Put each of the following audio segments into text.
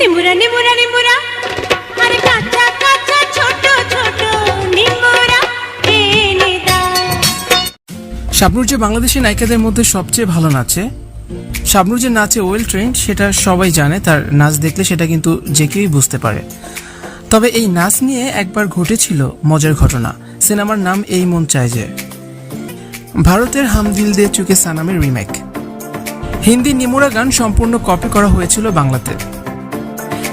নিমুরা শাবনুর যে বাংলাদেশি নায়িকাদের মধ্যে সবচেয়ে ভালো নাচে, শাবনুর যে নাচে ওয়েল ট্রেন্ড, সেটা সবাই জানে, তার নাচ দেখলে সেটা কিন্তু যে কেউই বুঝতে পারে। তবে এই নাচ নিয়ে একবার ঘটেছিল মজার ঘটনা। সিনেমার নাম এই মন চায় যে, ভারতের হাম দিল দে চুকে সানামের রিমেক। হিন্দি নিমুরা গান সম্পূর্ণ কপি করা হয়েছিল বাংলাতে।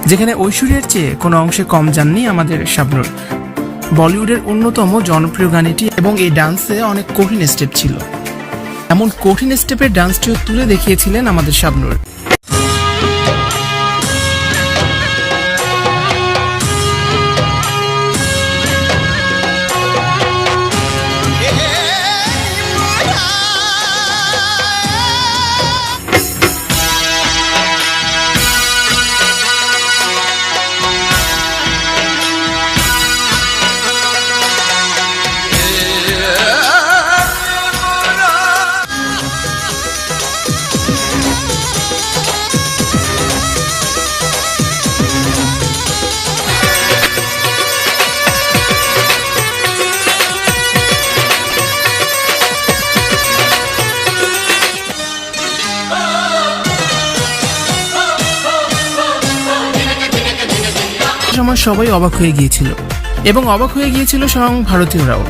যেখানে ঐশ্বর্যের চেয়ে কোনো অংশে কম যাননি আমাদের শাবনুর। বলিউডের অন্যতম জনপ্রিয় গান এটি এবং এই ডান্সে অনেক কঠিন স্টেপ ছিল। এমন কঠিন স্টেপের ডান্সটিও তুলে দেখিয়েছিলেন আমাদের শাবনুর। সময় সবাই অবাক হয়ে গিয়েছিল এবং অবাক হয়ে গিয়েছিল স্বয়ং ভারতীয়রাও।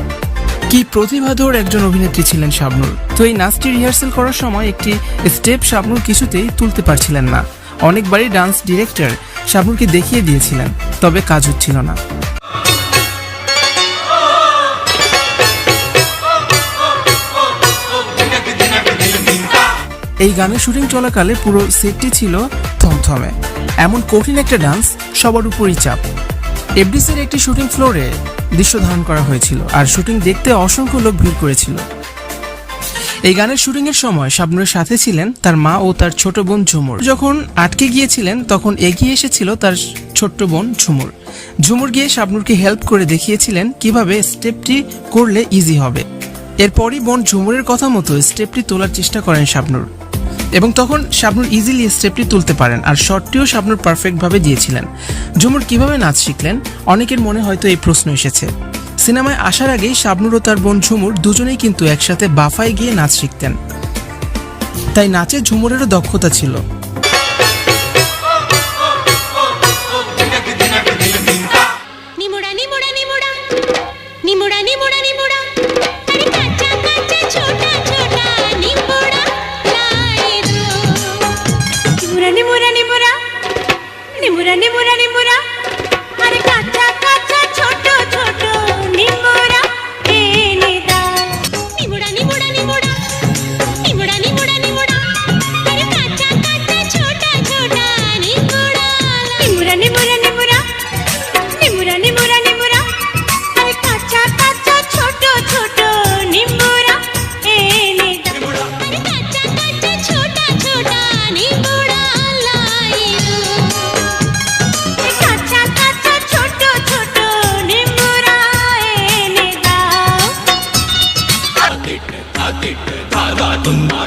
কি প্রতিভাধর একজন অভিনেত্রী ছিলেন শাবনুর। তো এই নাচটি রিহার্সেল করার সময় একটি স্টেপ শাবনুর কিছুতেই তুলতে পারছিলেন না। অনেকবারই ডান্স ডিরেক্টর শাবনুরকে দেখিয়ে দিয়েছিলেন, তবে কাজ হচ্ছিল না। এই গানের শুটিং চলাকালে পুরো সেটটি ছিল থমথমে। এমন কঠিন একটা ডান্স সবার উপরই চাপ। এফডিসির একটি শুটিং ফ্লোরে দৃশ্য ধারণ করা হয়েছিল আর শুটিং দেখতে অসংখ্য লোক ভিড় করেছিল। এই গানের শুটিং এর সময় শাবনুরের সাথে ছিলেন তার মা ও তার ছোট বোন ঝুমুর। যখন আটকে গিয়েছিলেন, তখন এগিয়ে এসেছিল তার ছোট্ট বোন ঝুমুর। ঝুমুর গিয়ে শাবনুরকে হেল্প করে দেখিয়েছিলেন কীভাবে স্টেপটি করলে ইজি হবে। এরপরই বোন ঝুমুরের কথা মতো স্টেপটি তোলার চেষ্টা করেন শাবনুর এবং তখন শাবনুর ইজিলি স্টেপটি তুলতে পারেন আর শটটিও শাবনুর পারফেক্টভাবে দিয়েছিলেন। ঝুমুর কীভাবে নাচ শিখলেন? অনেকের মনে হয়তো এই প্রশ্ন এসেছে। সিনেমায় আসার আগে শাবনুর ও তার বোন ঝুমুর দুজনেই কিন্তু একসাথে বাফায় গিয়ে নাচ শিখতেন। তাই নাচে ঝুমুরেরও দক্ষতা ছিল।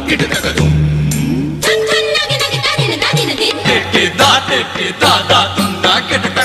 గిడగగదుం గిడగదా గిడగదా తుందా గిడగ